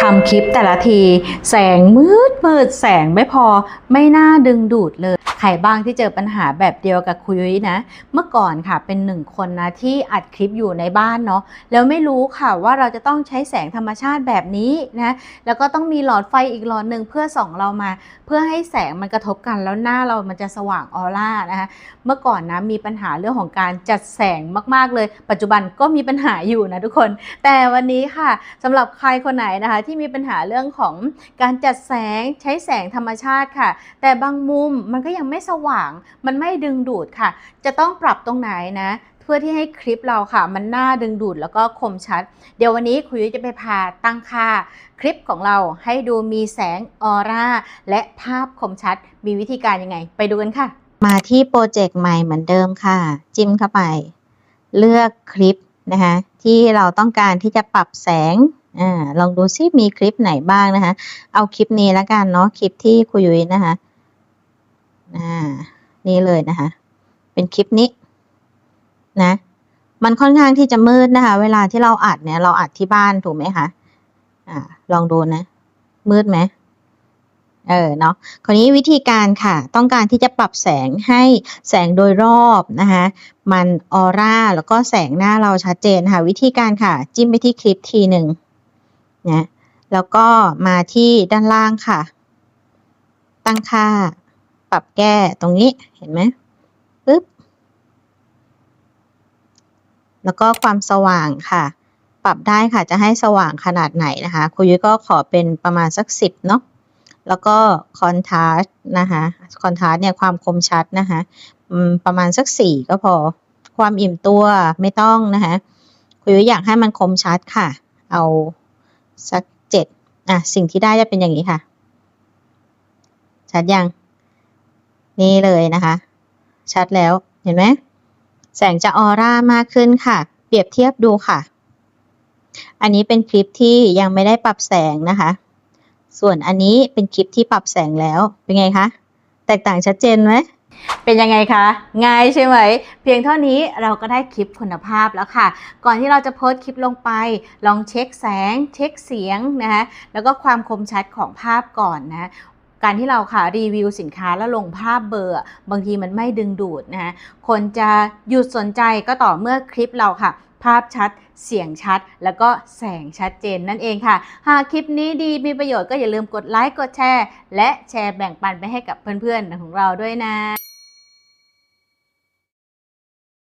ทำคลิปแต่ละที แสงมืดมืดแสงไม่พอไม่น่าดึงดูดเลย ใครบ้างที่เจอปัญหาแบบเดียวกับคุยนะ เมื่อก่อนค่ะเป็นหนึ่งคนนะที่อัดคลิปอยู่ในบ้านเนาะแล้วไม่รู้ค่ะว่าเราจะต้องใช้แสงธรรมชาติแบบนี้นะแล้วก็ต้องมีหลอดไฟอีกหลอดหนึ่งเพื่อส่องเรามา เพื่อให้แสงมันกระทบกันแล้วหน้าเรามันจะสว่างออร่านะคะเมื่อก่อนนะมีปัญหาเรื่องของการจัดแสงมาก ๆเลย ปัจจุบันก็มีปัญหาอยู่นะทุกคน แต่วันนี้ค่ะสำหรับใครคนไหนนะคะที่มีปัญหาเรื่องของการจัดแสงใช้แสงธรรมชาติค่ะ แต่บางมุมมันก็ยังไม่สว่าง มันไม่ดึงดูดค่ะ จะต้องปรับตรงไหนนะเพื่อที่ให้คลิปเราค่ะ มันน่าดึงดูดแล้วก็คมชัด เดี๋ยววันนี้คุยจะไปพาตั้งค่า คลิปของเราให้ดูมีแสงออร่า และภาพคมชัด มีวิธีการยังไง ไปดูกันค่ะ มาที่โปรเจกต์ใหม่เหมือนเดิมค่ะ จิ้มเข้าไป เลือกคลิปนะคะที่เราต้องการที่จะปรับแสง อ่าลองดูซิมีคลิปไหนบ้างนะคะ เอาคลิปนี้แล้วกันเนาะคลิปที่คุยยุ้ยนะคะอ่านี่เลยนะคะ เป็นคลิปนี้นะมันค่อนข้างที่จะมืดนะคะ เวลาที่เราอัดเนี่ยเราอัดที่บ้านถูกไหมคะอ่าลองดูนะ มืดไหมเออเนาะคราวนี้วิธีการค่ะ ต้องการที่จะปรับแสงให้แสงโดยรอบนะคะมันออร่าแล้วก็แสงหน้าเราชัดเจนค่ะ วิธีการค่ะ จิ้มไปที่คลิปทีหนึ่ง นะแล้วก็มาที่ด้านล่างค่ะ ตั้งค่า ปรับแก้ตรงนี้เห็นไหมปึ๊บ แล้วก็ความสว่างค่ะ ปรับได้ค่ะจะให้สว่างขนาดไหนนะคะครูยุ้ยก็ขอเป็นประมาณสักสิบเนาะแล้วก็คอนทราสต์นะคะคอนทราสต์เนี่ยความคมชัดนะคะประมาณสักสี่ก็พอ ความอิ่มตัวไม่ต้องนะคะคุยอยากให้มันคมชัดค่ะ เอา สักเจ็ดอะ สิ่งที่ได้จะเป็นอย่างนี้ค่ะ ชัดยัง นี่เลยนะคะ ชัดแล้ว เห็นไหม แสงจะออร่ามากขึ้นค่ะ เปรียบเทียบดูค่ะ อันนี้เป็นคลิปที่ยังไม่ได้ปรับแสงนะคะ ส่วนอันนี้เป็นคลิปที่ปรับแสงแล้ว เป็นไงคะ แตกต่างชัดเจนไหม เป็นยังไงคะ ง่ายใช่ไหม เพียงเท่านี้เราก็ได้คลิปคุณภาพแล้วค่ะ ก่อนที่เราจะโพสต์คลิปลงไป ลองเช็คแสง เช็คเสียงนะคะแล้วก็ความคมชัดของภาพก่อนนะการที่เราค่ะรีวิวสินค้าแล้วลงภาพเบอร์ บางทีมันไม่ดึงดูดนะคะคนจะหยุดสนใจก็ต่อเมื่อคลิปเราค่ะ ภาพชัดเสียงชัด แล้วก็แสงชัดเจนนั่นเองค่ะ หากคลิปนี้ดีมีประโยชน์ก็อย่าลืมกดไลค์กดแชร์ และแชร์แบ่งปันไปให้กับเพื่อนๆของเราด้วยนะ